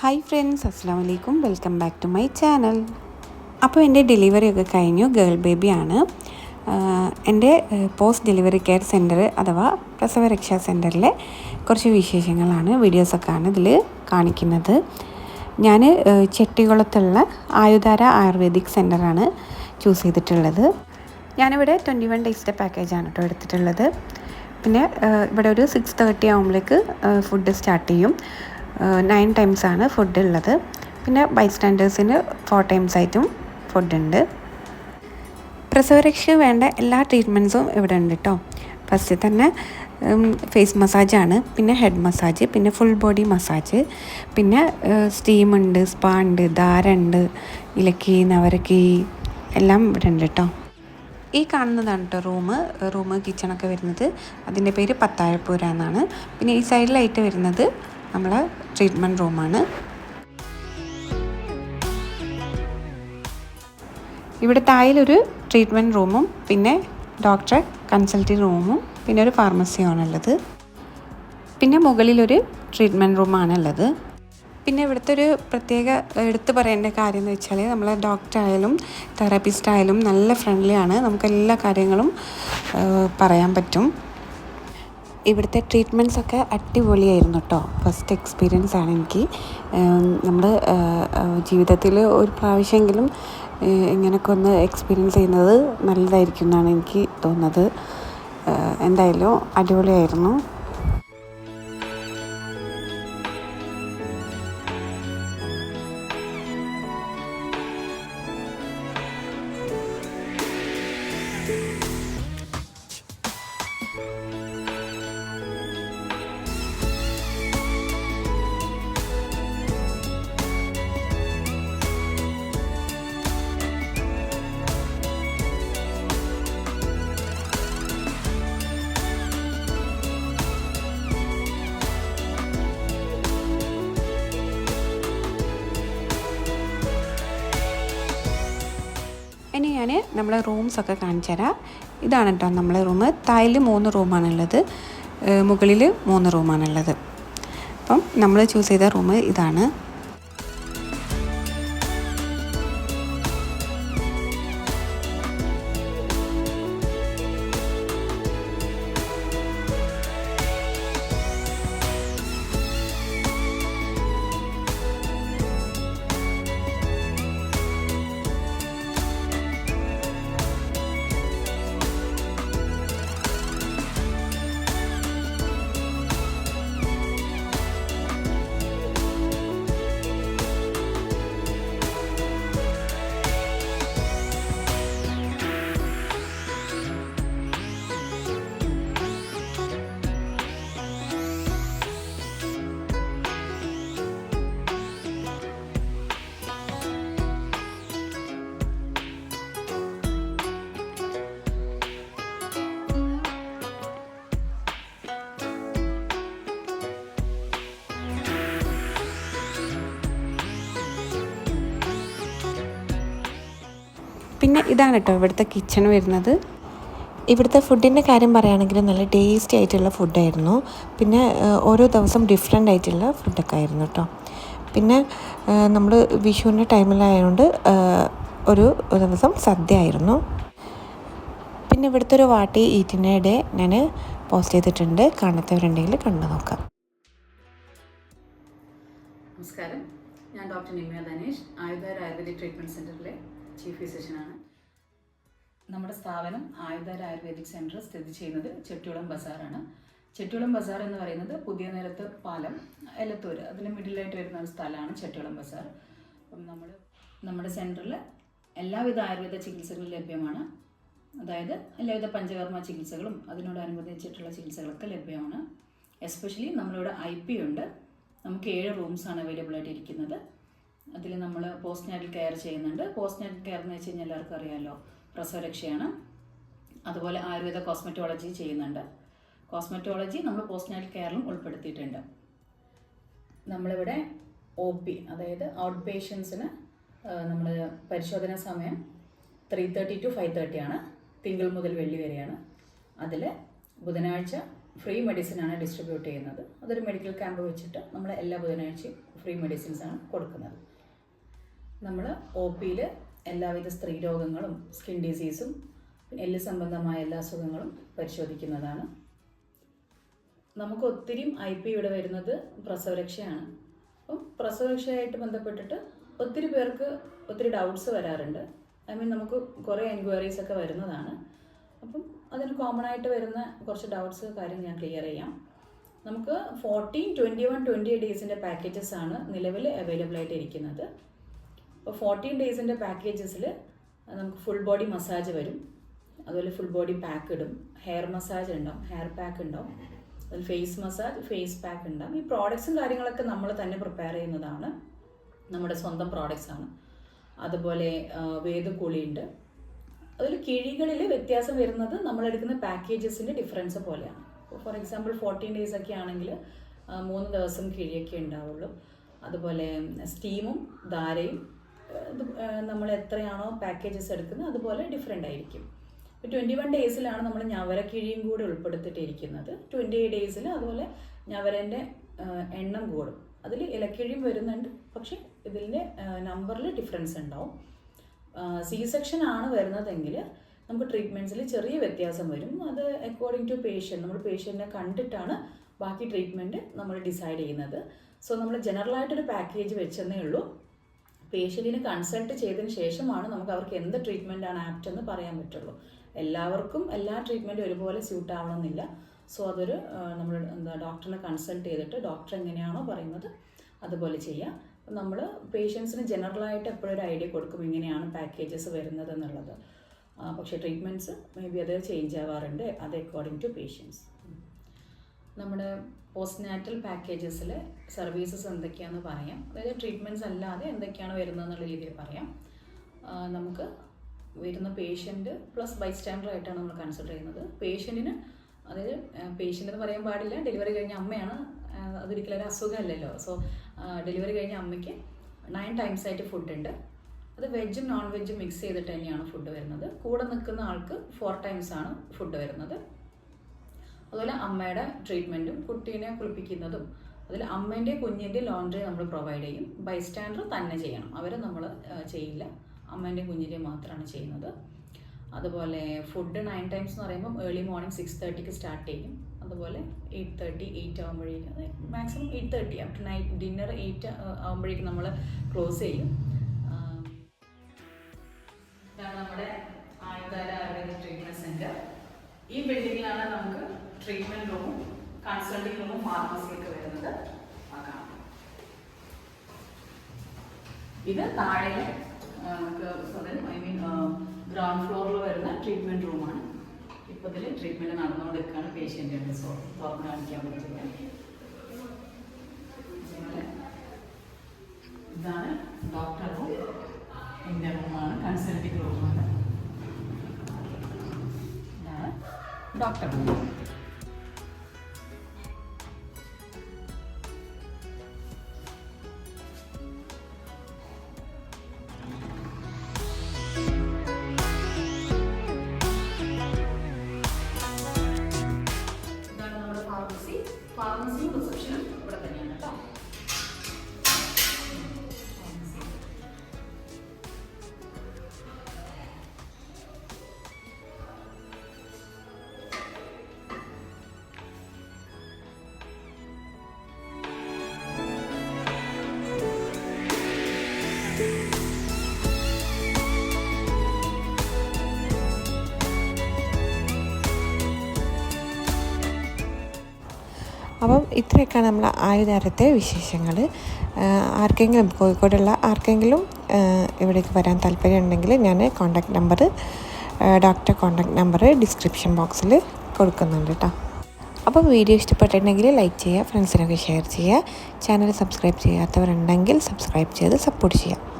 Hi friends അസ്സാം വലൈക്കും welcome back to my channel അപ്പോൾ എന്റെ ഡെലിവറി ഒക്കെ കഴിഞ്ഞു. ഗേൾ ബേബിയാണ് എന്റെ പോസ്റ്റ് ഡെലിവറി കെയർ സെന്റർ അഥവാ പ്രസവരക്ഷാ സെന്ററിലെ കുറച്ച് വിശേഷങ്ങളാണ് വീഡിയോസൊക്കെയാണ് ഇതിൽ കാണിക്കുന്നത്. ഞാൻ ചെട്ടികുളത്തുള്ള ആയുധാര ആയുർവേദിക് സെന്ററാണ് ചൂസ് ചെയ്തിട്ടുള്ളത്. ഞാനിവിടെ ട്വന്റി വൺ ഡേയ്സിന്റെ പാക്കേജാണ് കേട്ടോ എടുത്തിട്ടുള്ളത്. പിന്നെ ഇവിടെ ഒരു സിക്സ് തേർട്ടി ആകുമ്പോഴേക്ക് ഫുഡ് സ്റ്റാർട്ട് ചെയ്യും. നയൻ ടൈംസ് ആണ് ഫുഡ് ഉള്ളത്. പിന്നെ ബൈസ്റ്റാൻഡേഴ്സിന് ഫോർ ടൈംസ് ആയിട്ടും ഫുഡ് ഉണ്ട്. പ്രസവരക്ഷ വേണ്ട എല്ലാ ട്രീറ്റ്മെന്റ്സും ഇവിടെ ഉണ്ട് കേട്ടോ ഫസ്റ്റ് തന്നെ ഫേസ് മസാജാണ് പിന്നെ ഹെഡ് മസാജ് പിന്നെ ഫുൾ ബോഡി മസാജ് പിന്നെ സ്റ്റീമുണ്ട് സ്പാ ഉണ്ട് ധാര ഉണ്ട് ഇലക്കി നവരക്കി എല്ലാം ഇവിടെ ഉണ്ട് കേട്ടോ ഈ കാണുന്നതാണ് കേട്ടോ റൂം. റൂം കിച്ചണൊക്കെ വരുന്നത്. അതിന്റെ പേര് പത്തായപ്പൂര എന്നാണ്. പിന്നെ ഈ സൈഡിലായിട്ട് വരുന്നത് നമ്മളെ ട്രീറ്റ്മെന്റ് റൂമാണ്. ഇവിടെ തായിലൊരു ട്രീറ്റ്മെന്റ് റൂമും പിന്നെ ഡോക്ടറെ കൺസൾട്ടി റൂമും പിന്നെ ഒരു ഫാർമസിയുമാണുള്ളത് പിന്നെ മുകളിലൊരു ട്രീറ്റ്മെന്റ് റൂമാണുള്ളത് പിന്നെ ഇവിടുത്തെ ഒരു പ്രത്യേക എടുത്തു പറയേണ്ട കാര്യം എന്ന് വെച്ചാൽ നമ്മളെ ഡോക്ടർ ആയാലും തെറാപ്പിസ്റ്റ് ആയാലും നല്ല ഫ്രണ്ട്ലി ആണ്. നമുക്ക് എല്ലാ കാര്യങ്ങളും പറയാൻ പറ്റും. ഇവിടുത്തെ ട്രീറ്റ്മെന്റ്സ് ഒക്കെ അടിപൊളിയായിരുന്നു കേട്ടോ. ഫസ്റ്റ് എക്സ്പീരിയൻസ് ആണ് എനിക്ക്. നമ്മുടെ ജീവിതത്തിൽ ഒരു പ്രാവശ്യമെങ്കിലും ഇങ്ങനെയൊക്കെ ഒന്ന് എക്സ്പീരിയൻസ് ചെയ്യുന്നത് നല്ലതായിരിക്കും എന്നാണ് എനിക്ക് തോന്നുന്നത്. എന്തായാലും അടിപൊളിയായിരുന്നു. ഇനി ഞാൻ നമ്മളെ റൂംസൊക്കെ കാണിച്ചു തരാം. ഇതാണ് കേട്ടോ നമ്മളെ റൂം തായിൽ മൂന്ന് റൂമാണുള്ളത് മുകളിൽ മൂന്ന് റൂമാണുള്ളത് അപ്പം നമ്മൾ ചൂസ് ചെയ്ത റൂം ഇതാണ്. ഇതാണ് കേട്ടോ ഇവിടുത്തെ കിച്ചൺ വരുന്നത്. ഇവിടുത്തെ ഫുഡിന്റെ കാര്യം പറയുകയാണെങ്കിൽ നല്ല ടേസ്റ്റി ആയിട്ടുള്ള ഫുഡായിരുന്നു പിന്നെ ഓരോ ദിവസം ഡിഫറെന്റ് ആയിട്ടുള്ള ഫുഡൊക്കെ ആയിരുന്നു കേട്ടോ. പിന്നെ നമ്മൾ വിഷുവിന്റെ ടൈമിലായതുകൊണ്ട് ഒരു ദിവസം സദ്യ ആയിരുന്നു. പിന്നെ ഇവിടുത്തെ ഒരു വാട്ടി ഈറ്റിന്റെ ഡേ ഞാൻ പോസ്റ്റ് ചെയ്തിട്ടുണ്ട്. കാണാത്തവരുണ്ടെങ്കിൽ കണ്ടു നോക്കാം. നമസ്കാരം. ഞാൻ doctor Nimya Dhanesh. Ayudhara ayurvedic treatment സെന്ററിലെ ചീഫ് ഫിസിഷ്യനാണ് നമ്മുടെ സ്ഥാപനം ആയുധാര ആയുർവേദിക് സെന്റർ സ്ഥിതി ചെയ്യുന്നത് ചെട്ടിയുളം ബസാറാണ്. ചെട്ടിയുളം ബസാർ എന്ന് പറയുന്നത് പുതിയ നിരത്ത് പാലം എലത്തൂർ അതിന് മിഡിലായിട്ട് വരുന്ന ഒരു സ്ഥലമാണ് ചെട്ടിയുളം ബസാർ. അപ്പം നമ്മൾ നമ്മുടെ സെന്ററിൽ എല്ലാവിധ ആയുർവേദ ചികിത്സകളും ലഭ്യമാണ്. അതായത് എല്ലാവിധ പഞ്ചകർമ്മ ചികിത്സകളും അതിനോടനുബന്ധിച്ചിട്ടുള്ള ചികിത്സകളൊക്കെ ലഭ്യമാണ്. എസ്പെഷ്യലി നമ്മളിവിടെ ഐ പി ഉണ്ട്. നമുക്ക് ഏഴ് റൂംസാണ് അവൈലബിൾ ആയിട്ട് ഇരിക്കുന്നത്. അതിൽ നമ്മൾ പോസ്റ്റ് നാറ്റൽ കെയർ ചെയ്യുന്നുണ്ട്. പോസ്റ്റ് നാറ്റൽ കെയർ എന്ന് വെച്ച് കഴിഞ്ഞാൽ എല്ലാവർക്കും അറിയാമല്ലോ പ്രസവരക്ഷയാണ്. അതുപോലെ ആയുർവേദ കോസ്മെറ്റോളജി ചെയ്യുന്നുണ്ട്. കോസ്മെറ്റോളജി നമ്മൾ പോസ്റ്റ് നാറ്റൽ കെയറിലും ഉൾപ്പെടുത്തിയിട്ടുണ്ട്. നമ്മളിവിടെ ഒ പി അതായത് ഔട്ട് പേഷ്യൻസിന് നമ്മൾ പരിശോധന സമയം three thirty to five thirty ആണ്. തിങ്കൾ മുതൽ വെള്ളി വരെയാണ്. അതിൽ ബുധനാഴ്ച ഫ്രീ മെഡിസിനാണ് ഡിസ്ട്രിബ്യൂട്ട് ചെയ്യുന്നത്. അതൊരു മെഡിക്കൽ ക്യാമ്പ് വെച്ചിട്ട് നമ്മൾ എല്ലാ ബുധനാഴ്ചയും ഫ്രീ മെഡിസിൻസ് ആണ് കൊടുക്കുന്നത്. നമ്മൾ ഒ പിയിൽ എല്ലാവിധ സ്ത്രീ രോഗങ്ങളും സ്കിൻ ഡിസീസും എല്ല് സംബന്ധമായ എല്ലാ അസുഖങ്ങളും പരിശോധിക്കുന്നതാണ്. നമുക്ക് ഒത്തിരിയും ഐ പി ഇവിടെ വരുന്നത് പ്രസവരക്ഷയാണ്. അപ്പം പ്രസവരക്ഷയായിട്ട് ബന്ധപ്പെട്ടിട്ട് ഒത്തിരി പേർക്ക് ഒത്തിരി ഡൗട്ട്സ് വരാറുണ്ട്. ഐ മീൻ നമുക്ക് കുറേ എൻക്വയറീസ് ഒക്കെ വരുന്നതാണ്. അപ്പം അതിന് കോമൺ ആയിട്ട് വരുന്ന കുറച്ച് ഡൗട്ട്സ് കാര്യം ഞാൻ ക്ലിയർ ചെയ്യാം. നമുക്ക് ഫോർട്ടീൻ ട്വന്റി വൺ ട്വന്റി ഡേയ്സിന്റെ പാക്കേജസ് ആണ് നിലവിൽ അവൈലബിൾ ആയിട്ട് ഇരിക്കുന്നത്. അപ്പോൾ ഫോർട്ടീൻ ഡേയ്സിന്റെ പാക്കേജസിൽ നമുക്ക് ഫുൾ ബോഡി മസാജ് വരും. അതുപോലെ ഫുൾ ബോഡി പാക്ക് ഇടും. ഹെയർ മസാജ് ഉണ്ടാവും. ഹെയർ പാക്ക് ഉണ്ടാവും. അതിൽ ഫേസ് മസാജ് ഫേസ് പാക്ക് ഉണ്ടാവും. ഈ പ്രോഡക്ട്സും കാര്യങ്ങളൊക്കെ നമ്മൾ തന്നെ പ്രിപ്പയർ ചെയ്യുന്നതാണ് നമ്മുടെ സ്വന്തം പ്രോഡക്റ്റ്സ് ആണ്. അതുപോലെ വേദക്കുളിയുണ്ട്. അതിൽ കിഴികളിൽ വ്യത്യാസം വരുന്നത് നമ്മളെടുക്കുന്ന പാക്കേജസിന്റെ ഡിഫറൻസ് പോലെയാണ്. ഫോർ എക്സാമ്പിൾ ഫോർട്ടീൻ ഡേയ്സ് ഒക്കെ ആണെങ്കിൽ മൂന്ന് ദിവസം കിഴിയൊക്കെ ഉണ്ടാവുള്ളൂ. അതുപോലെ സ്റ്റീമും ധാരയും നമ്മൾ എത്രയാണോ പാക്കേജസ് എടുക്കുന്നത് അതുപോലെ ഡിഫറെന്റ് ആയിരിക്കും. ഇപ്പോൾ ട്വന്റി വൺ ഡേയ്സിലാണ് നമ്മൾ ഞവരക്കിഴിയും കൂടി ഉൾപ്പെടുത്തിയിട്ടിരിക്കുന്നത്. ട്വന്റി എയ്റ്റ് ഡേയ്സിൽ അതുപോലെ ഞവരന്റെ എണ്ണം കൂടും. അതിൽ ഇലക്കിഴിയും വരുന്നുണ്ട്. പക്ഷേ ഇതിന്റെ നമ്പറിൽ ഡിഫറൻസ് ഉണ്ടാവും. സി സെക്ഷൻ ആണ് വരുന്നതെങ്കിൽ നമുക്ക് ട്രീറ്റ്മെന്റ്സിൽ ചെറിയ വ്യത്യാസം വരും. അത് അക്കോർഡിംഗ് ടു പേഷ്യന്റ് നമ്മൾ പേഷ്യന്റിനെ കണ്ടിട്ടാണ് ബാക്കി ട്രീറ്റ്മെന്റ് നമ്മൾ ഡിസൈഡ് ചെയ്യുന്നത്. സോ നമ്മൾ ജനറലായിട്ടൊരു പാക്കേജ് വെച്ചെന്നേ ഉള്ളൂ. പേഷ്യന്റിനെ കൺസൾട്ട് ചെയ്തതിന് ശേഷമാണ് നമുക്ക് അവർക്ക് എന്ത് ട്രീറ്റ്മെന്റ് ആണ് ആപ്റ്റ് എന്ന് പറയാൻ പറ്റുള്ളൂ. എല്ലാവർക്കും എല്ലാ ട്രീറ്റ്മെന്റും ഒരുപോലെ സ്യൂട്ട് ആവണമെന്നില്ല. സോ അതൊരു നമ്മൾ എന്താ ഡോക്ടറിനെ കൺസൾട്ട് ചെയ്തിട്ട് ഡോക്ടർ എങ്ങനെയാണോ പറയുന്നത് അതുപോലെ ചെയ്യാം. നമ്മൾ പേഷ്യൻസിന് ജനറലായിട്ട് എപ്പോഴും ഒരു ഐഡിയ കൊടുക്കും ഇങ്ങനെയാണ് പാക്കേജസ് വരുന്നത് എന്നുള്ളത്. പക്ഷേ ട്രീറ്റ്മെന്റ്സ് മേ ബി അത് ചേഞ്ച് ആവാറുണ്ട്. അത് അക്കോർഡിംഗ് ടു പേഷ്യൻസ് നമ്മുടെ പോസ്റ്റ് നാറ്റൽ പാക്കേജസിൽ സർവീസസ് എന്തൊക്കെയാണെന്ന് പറയാം. അതായത് ട്രീറ്റ്മെന്റ്സ് അല്ലാതെ എന്തൊക്കെയാണ് വരുന്നത് എന്നുള്ള രീതിയിൽ പറയാം. നമുക്ക് വരുന്ന പേഷ്യന്റ് പ്ലസ് ബൈസ്റ്റാൻഡർ ആയിട്ടാണ് നമ്മൾ കൺസിഡർ ചെയ്യുന്നത്. പേഷ്യന്റിന് അതായത് പേഷ്യന്റ് എന്ന് പറയാൻ പാടില്ല. ഡെലിവറി കഴിഞ്ഞ അമ്മയാണ്. അതൊരിക്കലും ഒരു അസുഖമല്ലല്ലോ. സോ ഡെലിവറി കഴിഞ്ഞ അമ്മയ്ക്ക് നയൻ ടൈംസ് ആയിട്ട് ഫുഡ് ഉണ്ട്. അത് വെജും നോൺ വെജും മിക്സ് ചെയ്തിട്ട് തന്നെയാണ് ഫുഡ് വരുന്നത്. കൂടെ നിൽക്കുന്ന ആൾക്ക് ഫോർ ടൈംസ് ആണ് ഫുഡ് വരുന്നത്. അതുപോലെ അമ്മയുടെ ട്രീറ്റ്മെന്റും കുട്ടീനെ കുളിപ്പിക്കുന്നതും. അതിൽ അമ്മേന്റെ കുഞ്ഞിന്റെ ലോണ്ടറി നമ്മൾ പ്രൊവൈഡ് ചെയ്യും. ബൈസ്റ്റാൻഡർ തന്നെ ചെയ്യണം. അവരെ നമ്മൾ ചെയ്യില്ല. അമ്മേന്റെ കുഞ്ഞിന്റെ മാത്രമാണ് ചെയ്യുന്നത്. അതുപോലെ ഫുഡ് നയൻ ടൈംസ് എന്ന് പറയുമ്പോൾ ഏർലി മോർണിംഗ് സിക്സ് തേർട്ടിക്ക് സ്റ്റാർട്ട് ചെയ്യും. അതുപോലെ എയ്റ്റ് തേർട്ടി എയ്റ്റ് ആകുമ്പോഴേക്കും maximum eight thirty after night dinner eight ആകുമ്പോഴേക്കും നമ്മൾ ക്ലോസ് ചെയ്യും. ഇതാണ് നമ്മുടെ ആയുധാര ആയുർവേദ ട്രീറ്റ്മെന്റ് സെന്റർ ഈ ബിൽഡിങ്ങിലാണ് നമുക്ക് ട്രീറ്റ്മെന്റ് റൂമും കൺസൾട്ടിംഗ് റൂമും ഫാർമസിയൊക്കെ വരുന്നത് കാണാം. ഇത് താഴെ ആ, ഐ മീൻ ഗ്രൗണ്ട് ഫ്ലോറിൽ വരുന്ന ട്രീറ്റ്മെന്റ് റൂമാണ് ഇപ്പൊ ഇതിൽ ട്രീറ്റ്മെന്റ് നടന്നുകൊണ്ടിരിക്കുകയാണ് പേഷ്യന്റ് സോ തുറന്ന് കാണിക്കാൻ പറ്റില്ല ഇതാണ് ഡോക്ടർ റൂം എന്റെ റൂമാണ് കൺസൾട്ടിംഗ് റൂമാണ് ഡോക്ടർ റൂം ഫാർമസിയും റിസപ്ഷനും ഇവിടെ തന്നെയാണ്. അപ്പം ഇത്രയൊക്കെയാണ് നമ്മൾ ആയുധാരത്തെ വിശേഷങ്ങൾ. ആർക്കെങ്കിലും കോഴിക്കോടുള്ള ആർക്കെങ്കിലും ഇവിടേക്ക് വരാൻ താല്പര്യമുണ്ടെങ്കിൽ ഞാൻ contact number doctor contact number description ബോക്സിൽ കൊടുക്കുന്നുണ്ട് കേട്ടോ. അപ്പോൾ വീഡിയോ ഇഷ്ടപ്പെട്ടിട്ടുണ്ടെങ്കിൽ ലൈക്ക് ചെയ്യുക ഫ്രണ്ട്സിനൊക്കെ ഷെയർ ചെയ്യുക. ചാനൽ സബ്സ്ക്രൈബ് ചെയ്യാത്തവരുണ്ടെങ്കിൽ സബ്സ്ക്രൈബ് ചെയ്ത് സപ്പോർട്ട് ചെയ്യുക.